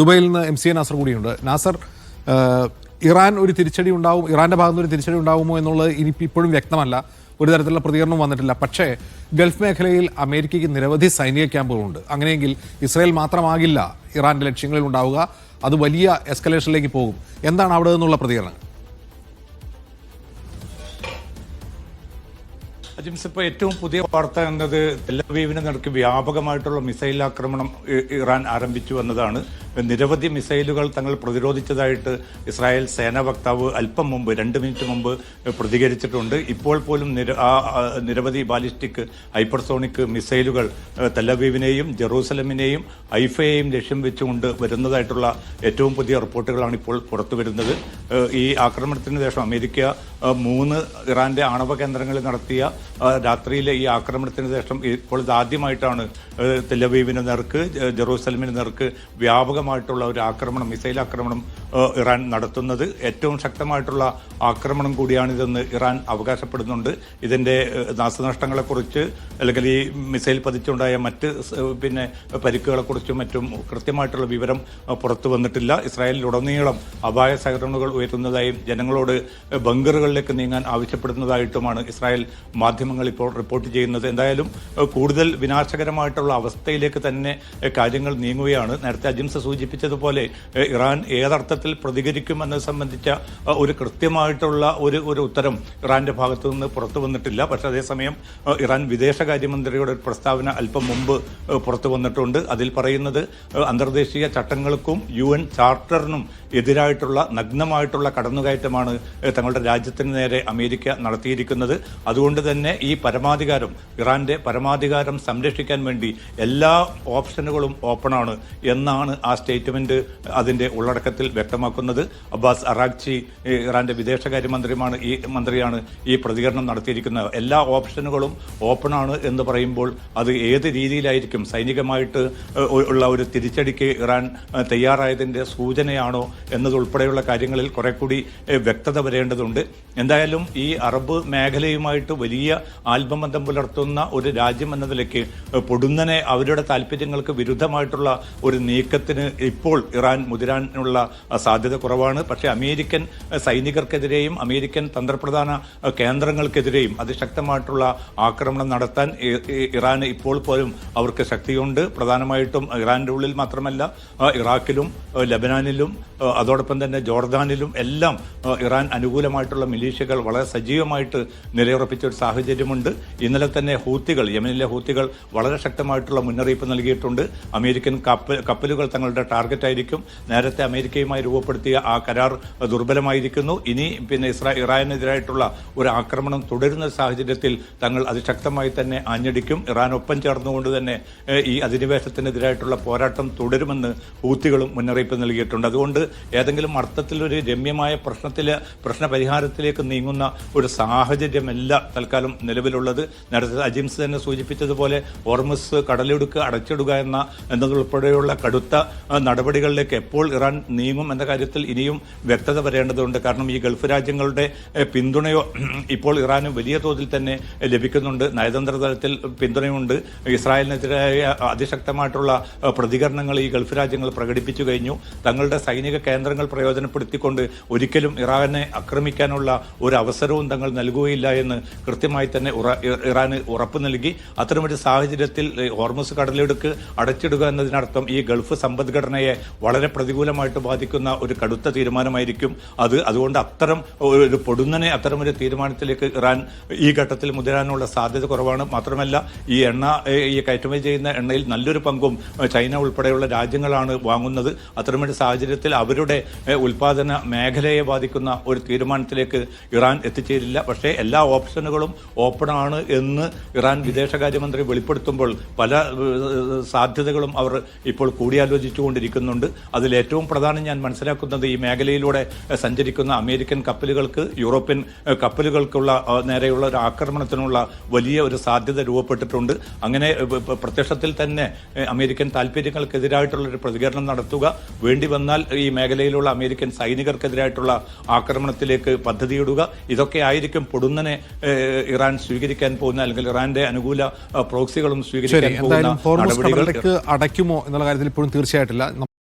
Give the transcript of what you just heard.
ദുബൈയിൽ നിന്ന് M C A Nasar കൂടിയുണ്ട്. നാസർ ഇറാൻ ഒരു തിരിച്ചടി ഉണ്ടാവും ഇറാന്റെ ഭാഗത്ത് ഒരു തിരിച്ചടി ഉണ്ടാവുമോ എന്നുള്ളത് ഇനി ഇപ്പോഴും വ്യക്തമല്ല. ഒരു തരത്തിലുള്ള പ്രതികരണം വന്നിട്ടില്ല. പക്ഷേ ഗൾഫ് മേഖലയിൽ അമേരിക്കയ്ക്ക് നിരവധി സൈനിക ക്യാമ്പുകളുണ്ട്. അങ്ങനെയെങ്കിൽ ഇസ്രായേൽ മാത്രമാകില്ല ഇറാന്റെ ലക്ഷ്യങ്ങളിൽ ഉണ്ടാവുക. അത് വലിയ എസ്കലേഷനിലേക്ക് പോകും. എന്താണ് അവിടെ നിന്നുള്ള പ്രതികരണം? അജിംസ് ഇപ്പോൾ ഏറ്റവും പുതിയ വാർത്ത എന്നത് തെല്ലവീവിന് നടക്ക് വ്യാപകമായിട്ടുള്ള മിസൈൽ ആക്രമണം ഇറാൻ ആരംഭിച്ചു എന്നതാണ്. നിരവധി മിസൈലുകൾ തങ്ങൾ പ്രതിരോധിച്ചതായിട്ട് ഇസ്രായേൽ സേനാ വക്താവ് അല്പം മുമ്പ് രണ്ട് മിനിറ്റ് മുമ്പ് പ്രതികരിച്ചിട്ടുണ്ട്. ഇപ്പോൾ പോലും നിര- നിരവധി ബാലിസ്റ്റിക് ഹൈപ്പർസോണിക് മിസൈലുകൾ തെലവീവിനെയും ജെറൂസലമിനെയും ഐഫയെയും ലക്ഷ്യം വെച്ചുകൊണ്ട് വരുന്നതായിട്ടുള്ള ഏറ്റവും പുതിയ റിപ്പോർട്ടുകളാണ് ഇപ്പോൾ പുറത്തു വരുന്നത്. ഈ ആക്രമണത്തിന് ശേഷം അമേരിക്ക മൂന്ന് ഇറാന്റെ ആണവ കേന്ദ്രങ്ങളിൽ നടത്തിയ രാത്രിയിലെ ഈ ആക്രമണത്തിന് ശേഷം ഇപ്പോൾ ഇത് ആദ്യമായിട്ടാണ് ഏഹ്, തെല്ലവീവിന് നേർക്ക് ജെറൂസലമിന് നേർക്ക് വ്യാപകമായിട്ടുള്ള ഒരു ആക്രമണം മിസൈൽ ആക്രമണം ഇറാൻ നടത്തുന്നത്. ഏറ്റവും ശക്തമായിട്ടുള്ള ആക്രമണം കൂടിയാണിതെന്ന് ഇറാൻ അവകാശപ്പെടുന്നുണ്ട്. ഇതിന്റെ നാശനഷ്ടങ്ങളെക്കുറിച്ച് അല്ലെങ്കിൽ ഈ മിസൈൽ പതിച്ചുണ്ടായ മറ്റ് പിന്നെ പരിക്കുകളെക്കുറിച്ചും മറ്റും കൃത്യമായിട്ടുള്ള വിവരം പുറത്തു വന്നിട്ടില്ല. ഇസ്രായേലിലുടനീളം അപായ സൈറണുകൾ ഉയരുന്നതായും ജനങ്ങളോട് ബങ്കറുകളിലേക്ക് നീങ്ങാൻ ആവശ്യപ്പെടുന്നതായിട്ടുമാണ് ഇസ്രായേൽ മാധ്യമങ്ങൾ ഇപ്പോൾ റിപ്പോർട്ട് ചെയ്യുന്നത്. എന്തായാലും കൂടുതൽ വിനാശകരമായിട്ടുള്ള അവസ്ഥയിലേക്ക് തന്നെ കാര്യങ്ങൾ നീങ്ങുകയാണ്. നേരത്തെ അജിംസ സൂചിപ്പിച്ചതുപോലെ ഇറാൻ ഏതർത്ഥത്തിൽ പ്രതികരിക്കുമെന്നത് സംബന്ധിച്ച ഒരു കൃത്യമായിട്ടുള്ള ഒരു ഒരു ഉത്തരം ഇറാന്റെ ഭാഗത്തു നിന്ന് പുറത്തു വന്നിട്ടില്ല. പക്ഷേ അതേസമയം ഇറാൻ വിദേശകാര്യമന്ത്രിയുടെ ഒരു പ്രസ്താവന അല്പം മുമ്പ് പുറത്തു വന്നിട്ടുണ്ട്. അതിൽ പറയുന്നത് അന്തർദേശീയ ചട്ടങ്ങൾക്കും യു എൻ ചാർട്ടറിനും എതിരായിട്ടുള്ള നഗ്നമായിട്ടുള്ള കടന്നുകയറ്റമാണ് തങ്ങളുടെ രാജ്യത്തിന് നേരെ അമേരിക്ക നടത്തിയിരിക്കുന്നത്. അതുകൊണ്ട് തന്നെ ഈ പരമാധികാരം ഇറാന്റെ പരമാധികാരം സംരക്ഷിക്കാൻ വേണ്ടി എല്ലാ ഓപ്ഷനുകളും ഓപ്പണാണ് എന്നാണ് ആ സ്റ്റേറ്റ്മെന്റ് അതിന്റെ ഉള്ളടക്കത്തിൽ വ്യക്തമാക്കുന്നത്. അബ്ബാസ് അറാഖ്ചി ഇറാന്റെ വിദേശകാര്യമന്ത്രിയുമാണ് ഈ മന്ത്രിയാണ് ഈ പ്രതികരണം നടത്തിയിരിക്കുന്നത്. എല്ലാ ഓപ്ഷനുകളും ഓപ്പണാണ് എന്ന് പറയുമ്പോൾ അത് ഏത് രീതിയിലായിരിക്കും? സൈനികമായിട്ട് ഉള്ള ഒരു തിരിച്ചടിക്ക് ഇറാൻ തയ്യാറായതിന്റെ സൂചനയാണോ എന്നതുൾപ്പെടെയുള്ള കാര്യങ്ങളിൽ കുറെ കൂടി വ്യക്തത വരേണ്ടതുണ്ട്. എന്തായാലും ഈ അറബ് മേഖലയുമായിട്ട് വലിയ ആത്മബന്ധം പുലർത്തുന്ന ഒരു രാജ്യം എന്ന നിലയ്ക്ക് പൊടുന്നനെ അവരുടെ താല്പര്യങ്ങൾക്ക് വിരുദ്ധമായിട്ടുള്ള ഒരു നീക്കത്തിന് ഇപ്പോൾ ഇറാൻ മുതിരാനുള്ള സാധ്യത കുറവാണ്. പക്ഷേ അമേരിക്കൻ സൈനികർക്കെതിരെയും അമേരിക്കൻ തന്ത്രപ്രധാന കേന്ദ്രങ്ങൾക്കെതിരെയും അതിശക്തമായിട്ടുള്ള ആക്രമണം നടത്താൻ ഇറാന് ഇപ്പോൾ പോലും അവർക്ക് ശക്തിയുണ്ട്. പ്രധാനമായിട്ടും ഇറാന്റെ ഉള്ളിൽ മാത്രമല്ല ഇറാഖിലും ലബനാനിലും അതോടൊപ്പം തന്നെ ജോർദാനിലും എല്ലാം ഇറാൻ അനുകൂലമായിട്ടുള്ള മിലീഷ്യകൾ വളരെ സജീവമായിട്ട് നിലയുറപ്പിച്ച ഒരു സാഹചര്യമുണ്ട്. ഇന്നലെ തന്നെ ഹൂത്തികൾ യമനിലെ ഹൂത്തികൾ വളരെ ശക്തമായിട്ടുള്ള മുന്നറിയിപ്പ് നൽകിയിട്ടുണ്ട്. അമേരിക്കൻ കപ്പൽ കപ്പലുകൾ തങ്ങളുടെ ടാർഗറ്റ് ആയിരിക്കും നേരത്തെ അമേരിക്കയുമായി രൂപപ്പെടുത്തിയ ആ കരാർ ദുർബലമായിരിക്കുന്നു. ഇനി പിന്നെ ഇസ്രാ ഇറാനെതിരായിട്ടുള്ള ഒരു ആക്രമണം തുടരുന്ന സാഹചര്യത്തിൽ തങ്ങൾ അതിശക്തമായി തന്നെ ആഞ്ഞടിക്കും. ഇറാൻ ഒപ്പം ചേർന്നുകൊണ്ട് തന്നെ ഈ അധിനിവേശത്തിനെതിരായിട്ടുള്ള പോരാട്ടം തുടരുമെന്ന് ഹൂത്തികളും മുന്നറിയിപ്പ് നൽകിയിട്ടുണ്ട്. അതുകൊണ്ട് ഏതെങ്കിലും അർത്ഥത്തിൽ ഒരു രമ്യമായ പ്രശ്നത്തിലെ പ്രശ്നപരിഹാരത്തിലേക്ക് നീങ്ങുന്ന ഒരു സാഹചര്യമല്ല തൽക്കാലം നിലവിലുള്ളത്. നേരത്തെ അജിംസ് തന്നെ സൂചിപ്പിച്ചതുപോലെ ഓർമസ് കടലിടുക്ക് അടച്ചിടുക എന്ന എന്നതുൾപ്പെടെയുള്ള കടുത്ത നടപടികളിലേക്ക് എപ്പോൾ ഇറാൻ നീങ്ങും എന്ന കാര്യത്തിൽ ഇനിയും വ്യക്തത വരേണ്ടതുണ്ട്. കാരണം ഈ ഗൾഫ് രാജ്യങ്ങളുടെ പിന്തുണയോ ഇപ്പോൾ ഇറാനും വലിയ തോതിൽ തന്നെ ലഭിക്കുന്നുണ്ട്. നയതന്ത്ര തലത്തിൽ പിന്തുണയുണ്ട്. ഇസ്രായേലിനെതിരായ അതിശക്തമായിട്ടുള്ള പ്രതികരണങ്ങൾ ഈ ഗൾഫ് രാജ്യങ്ങൾ പ്രകടിപ്പിച്ചു കഴിഞ്ഞു. തങ്ങളുടെ സൈനിക കേന്ദ്രങ്ങൾ പ്രയോജനപ്പെടുത്തിക്കൊണ്ട് ഒരിക്കലും ഇറാനെ ആക്രമിക്കാനുള്ള ഒരു അവസരവും തങ്ങൾ നൽകുകയില്ല എന്ന് കൃത്യമായി തന്നെ ഇറാന് ഉറപ്പ് നൽകി. അത്തരമൊരു സാഹചര്യത്തിൽ ഹോർമുസ് കടലെടുക്ക് അടച്ചിടുക എന്നതിനർത്ഥം ഈ ഗൾഫ് സമ്പദ്ഘടനയെ വളരെ പ്രതികൂലമായിട്ട് ബാധിക്കുന്ന. ഒരു കടുത്ത തീരുമാനമായിരിക്കും അത്. അതുകൊണ്ട് അത്തരം ഒരു പൊടുന്നനെ അത്തരം ഒരു തീരുമാനത്തിലേക്ക് ഇറാൻ ഈ ഘട്ടത്തിൽ മുതിരാനുള്ള സാധ്യത കുറവാണ്. മാത്രമല്ല ഈ എണ്ണ ഈ കയറ്റുമതി ചെയ്യുന്ന എണ്ണയിൽ നല്ലൊരു പങ്കും ചൈന ഉൾപ്പെടെയുള്ള രാജ്യങ്ങളാണ് വാങ്ങുന്നത്. അത്തരമൊരു സാഹചര്യത്തിൽ അവരുടെ ഉൽപ്പാദന മേഖലയെ ബാധിക്കുന്ന ഒരു തീരുമാനത്തിലേക്ക് ഇറാൻ എത്തിച്ചേരില്ല. പക്ഷേ എല്ലാ ഓപ്ഷനുകളും ഓപ്പൺ ആണ് എന്ന് ഇറാൻ വിദേശകാര്യമന്ത്രി വെളിപ്പെടുത്തുമ്പോൾ പല സാധ്യതകളും അവർ ഇപ്പോൾ കൂടിയാലോചിച്ചുകൊണ്ടിരിക്കുന്നുണ്ട്. അതിൽ ഏറ്റവും പ്രധാനം ഞാൻ മനസ്സിലാക്കുന്നത് ഈ മേഖലയിലൂടെ സഞ്ചരിക്കുന്ന അമേരിക്കൻ കപ്പലുകൾക്ക് യൂറോപ്യൻ കപ്പലുകൾക്കുള്ള നേരെയുള്ള ഒരു ആക്രമണത്തിനുള്ള വലിയ ഒരു സാധ്യത രൂപപ്പെട്ടിട്ടുണ്ട്. അങ്ങനെ പ്രത്യക്ഷത്തിൽ തന്നെ അമേരിക്കൻ താല്പര്യങ്ങൾക്കെതിരായിട്ടുള്ള ഒരു പ്രതികരണം നടത്തുക വേണ്ടി വന്നാൽ ഈ മേഖലയിലുള്ള അമേരിക്കൻ സൈനികർക്കെതിരായിട്ടുള്ള ആക്രമണത്തിലേക്ക് പദ്ധതിയിടുക ഇതൊക്കെ ആയിരിക്കും പൊടുന്നനെ ഇറാൻ സ്വീകരിക്കാൻ പോകുന്ന അല്ലെങ്കിൽ ഇറാന്റെ അനുകൂല പ്രോക്സികളും സ്വീകരിക്കാൻ പോകുന്ന നടപടികൾ അടയ്ക്കുമോ എന്നുള്ള കാര്യത്തിൽ ഇപ്പോഴും തീർച്ചയായിട്ടില്ല.